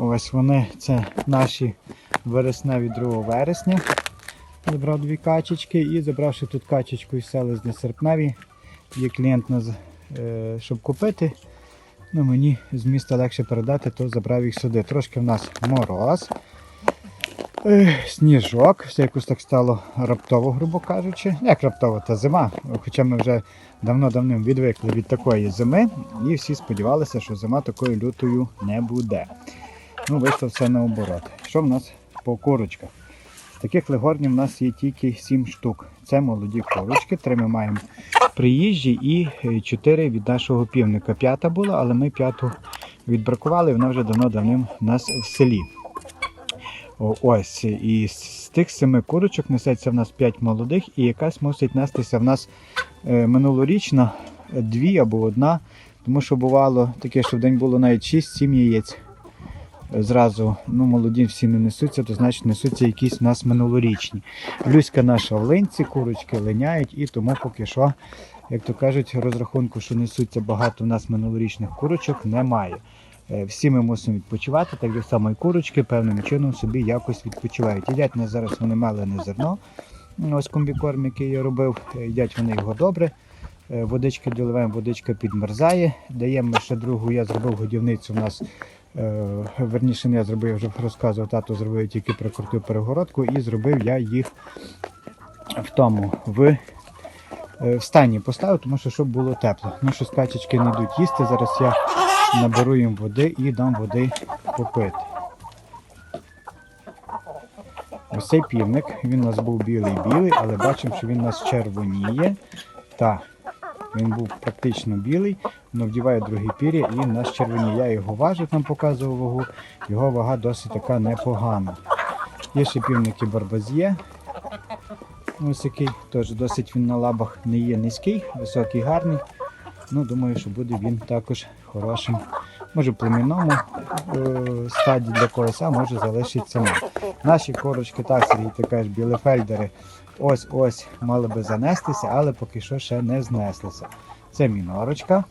Ось вони, це наші вересневі 2 вересня. Забрав дві качечки і забравши тут качечку із селезні серпневі. Є клієнт, нас, е, щоб купити. Ну, мені з міста легше передати, то забрав їх сюди. Трошки в нас мороз, е, сніжок, все якось так стало раптово, грубо кажучи. Як раптово, та зима. Хоча ми вже давно-давно відвикли від такої зими і всі сподівалися, що зима такою лютою не буде. Ну, вийшло все наоборот. Що в нас по курочках? З таких легорнів в нас є тільки 7 штук. Це молоді курочки, три ми маємо приїжджі і 4 від нашого півника. П'ята була, але ми п'яту відбракували, вона вже давно давним у нас в селі. Ось, і з тих семи курочок несеться в нас 5 молодих, і якась мусить нестися в нас е, минулорічна, е, дві або одна. Тому що бувало таке, що в день було навіть 6-7 яєць. Зразу ну, молоді всі не несуться, то значить несуться якісь в нас минулорічні. Люська наша в линці, курочки линяють, і тому поки що, як то кажуть, розрахунку, що несуться багато в нас минулорічних курочок, немає. Е, Всі ми мусимо відпочивати, так як само і курочки певним чином собі якось відпочивають. Їдять не зараз вони мелене зерно. Ось комбікорм, який я робив, е, їдять вони його добре. Е, Водички доливаємо, водичка підмерзає. Даємо ще другу, я зробив годівницю. У нас верніше не я зробив, я вже розказував, тато зробив тільки прикрутив перегородку і зробив я їх в тому в, е, в стані поставив, тому що щоб було тепло. Ну що скачечки не йдуть їсти. Зараз я наберу їм води і дам води попити. Ось цей півник, він у нас був білий-білий, але бачимо, що він у нас червоніє. Так, він був практично білий, але вдіває другі пір'я і в нас червоніє. Я його важив, там показував вагу, його вага досить така непогана. Є ще півники барбазє. Ось який теж досить він на лабах не є низький, високий, гарний. Ну, думаю, що буде він також хорошим. Може в племінному е, стадії для когось, а може залишиться. Наші корочки, так, Сергій, ти кажеш, білефельдери, ось-ось мали би занестися, але поки що ще не знеслися. Це мінорочка.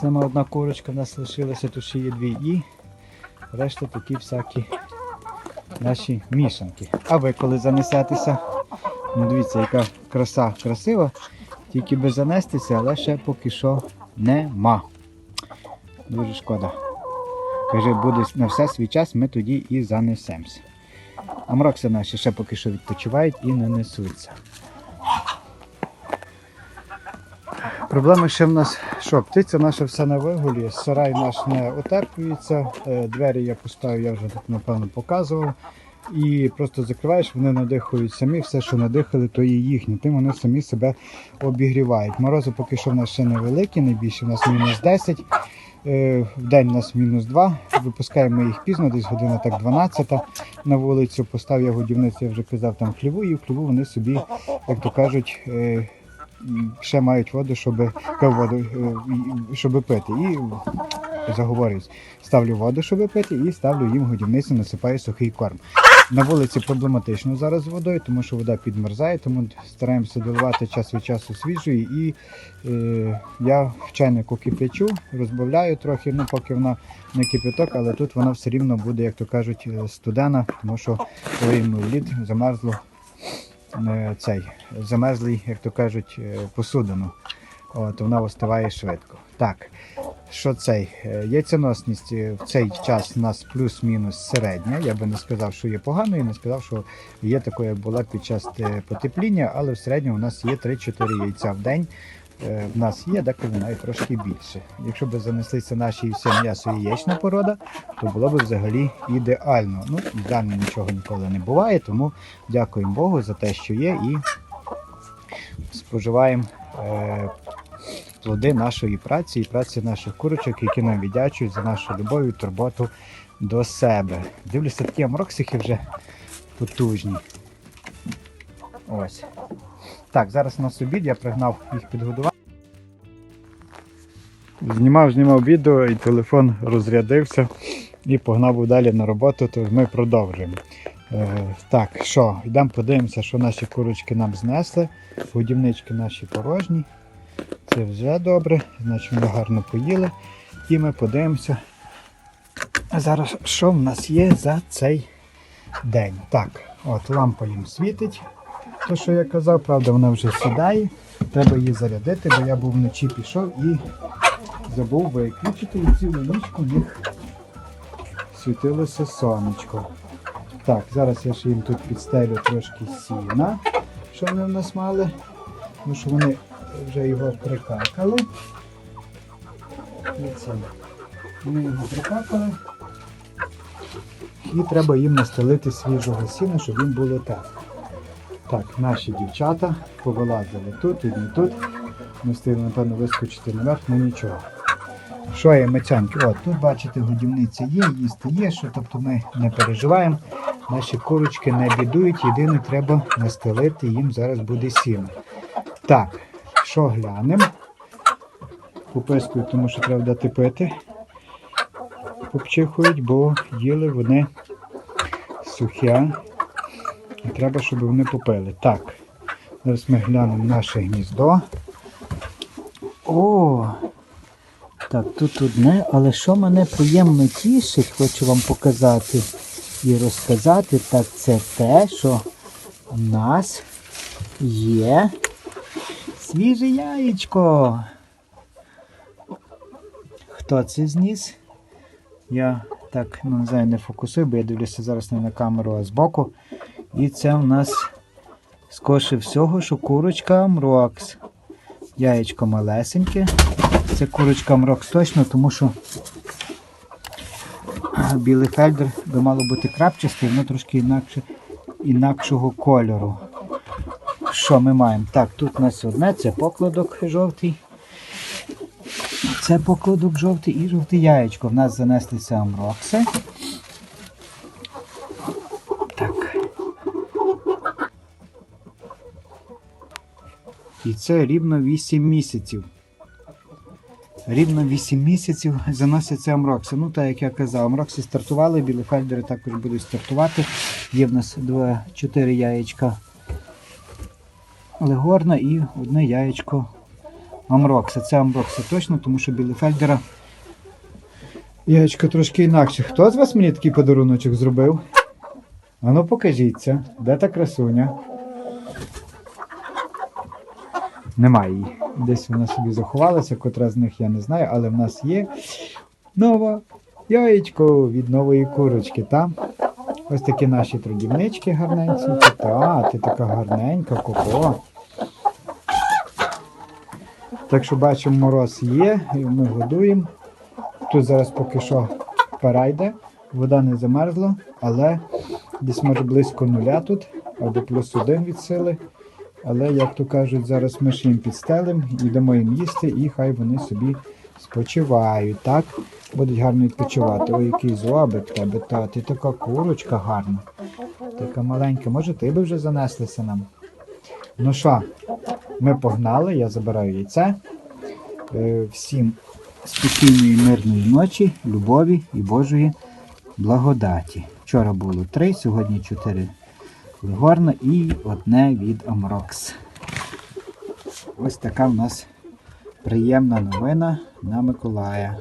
Саме одна курочка в нас лишилася, тут ще є дві і решта такі всякі наші мішанки. А ви коли занесетеся? Ну дивіться, яка краса красива, тільки би занестися, але ще поки що нема. Дуже шкода. Каже, буде на все свій час, ми тоді і занесемося. А мрокси наші ще поки що відпочивають і не несуться. Проблема ще в нас, що птиця наша все на вигулі, сарай наш не отеплюється, е, двері я поставив, я вже так напевно показував. І просто закриваєш, вони надихають самі, все, що надихали, то є їхнє. Тим вони самі себе обігрівають. Морози поки що в нас ще невеликі, найбільше у нас мінус 10. Е, В день у нас мінус 2. Випускаємо їх пізно, десь година так 12 на вулицю. Постав я годівницю, я вже казав, там хліву, і в хліву вони собі, як то кажуть, е, ще мають воду, щоб ка- воду, е, щоб пити. І заговорюсь. Ставлю воду, щоб пити, і ставлю їм годівницю, насипаю сухий корм. На вулиці проблематично зараз з водою, тому що вода підмерзає, тому стараємося доливати час від часу свіжої. І е, я в чайнику кипячу, розбавляю трохи, ну поки вона не кипяток, але тут вона все рівно буде, як то кажуть, е, студена, тому що коли лід замерзло е, цей замерзлий, як то кажуть, е, посудину. От, вона остиває швидко. Так, що цей? Е, Яйценосність в цей час у нас плюс-мінус середня. Я би не сказав, що є поганою, не сказав, що є такою, як була під час е, потепління, але в середньому у нас є 3-4 яйця в день. Е, В нас є, деколи навіть трошки більше. Якщо б занеслися наші всі м'ясо і яєчна порода, то було б взагалі ідеально. Ну, дані нічого ніколи не буває, тому дякуємо Богу за те, що є, і споживаємо, плоди нашої праці і праці наших курочок, які нам віддячують за нашу любов і турботу до себе. Дивлюся, такі амроксихи вже потужні. Ось. Так, зараз у нас обід, я пригнав їх підгодувати. Знімав, знімав відео і телефон розрядився і погнав далі на роботу, то ми продовжуємо. Е, так, що, йдемо подивимося, що наші курочки нам знесли. Годівнички наші порожні. Це вже добре, значить вони гарно поїли. І ми подивимося. Зараз, що в нас є за цей день. Так, от лампа їм світить. То, що я казав, правда, вона вже сідає. Треба її зарядити, бо я був вночі пішов і забув виключити і цілу нічку в них світилося сонечко. Так, зараз я ще їм тут підстелю трошки сіна, що вони в нас мали. Тому що вони вже його прикакали. Вони його прикакали. І треба їм настелити свіжого сіна, щоб їм було так. Так, наші дівчата повилазили тут і не тут. Ми встигли, напевно, вискочити наверх, ну нічого. Що є мацянки? От, тут бачите, годівниця є, їсти є, що тобто ми не переживаємо. Наші курочки не бідують, єдине треба настелити, їм зараз буде сіно. Так, що глянемо? Попискую, тому що треба дати пити. Попчихують, бо їли вони сухе. І треба, щоб вони попили. Так, зараз ми глянемо наше гніздо. О! Так, тут одне, але що мене приємно тішить, хочу вам показати і розказати, так це те, що в нас є свіже яєчко. Хто це зніс? Я так ну, не знаю, не фокусую, бо я дивлюся зараз не на камеру, а збоку. І це в нас скорше всього, що курочка Амрокс. Яєчко малесеньке. Це курочка Амрокс точно, тому що білий фельдер би мало бути крапчастий, воно трошки інакше, інакшого кольору. Що ми маємо? Так, тут у нас одне, це покладок жовтий. Це покладок жовтий і жовте яєчко. В нас занеслися амрокси. Так. І це рівно 8 місяців. Рівно 8 місяців заносяться амрокси. Ну, так як я казав, амрокси стартували, білефельдери також будуть стартувати. Є в нас 2, 4 яєчка легорна і одне яєчко амрокса. Це амрокса точно, тому що білефельдера яєчко трошки інакше. Хто з вас мені такий подаруночок зробив? А ну покажіться, де та красуня? Немає її. Десь вона собі заховалася, котра з них я не знаю, але в нас є нова яєчко від нової курочки. Та? Ось такі наші трудівнички гарненькі. Та, ти така гарненька, коко. Так що бачимо, мороз є, ми годуємо. Тут зараз поки що пора йде, вода не замерзла, але десь може близько нуля тут, або плюс один від сили. Але, як то кажуть, зараз ми ж їм підстелимо і дамо їм їсти, і хай вони собі спочивають. Так? Будуть гарно відпочивати. Ой, який зобик в тебе, та ти така курочка гарна. Така маленька. Може, ти би вже занеслися нам? Ну що, ми погнали, я забираю яйце. Е, Всім спокійної, мирної ночі, любові і Божої благодаті. Вчора було три, сьогодні чотири Легорна і одне від Амрокс. Ось така в нас приємна новина на Миколая.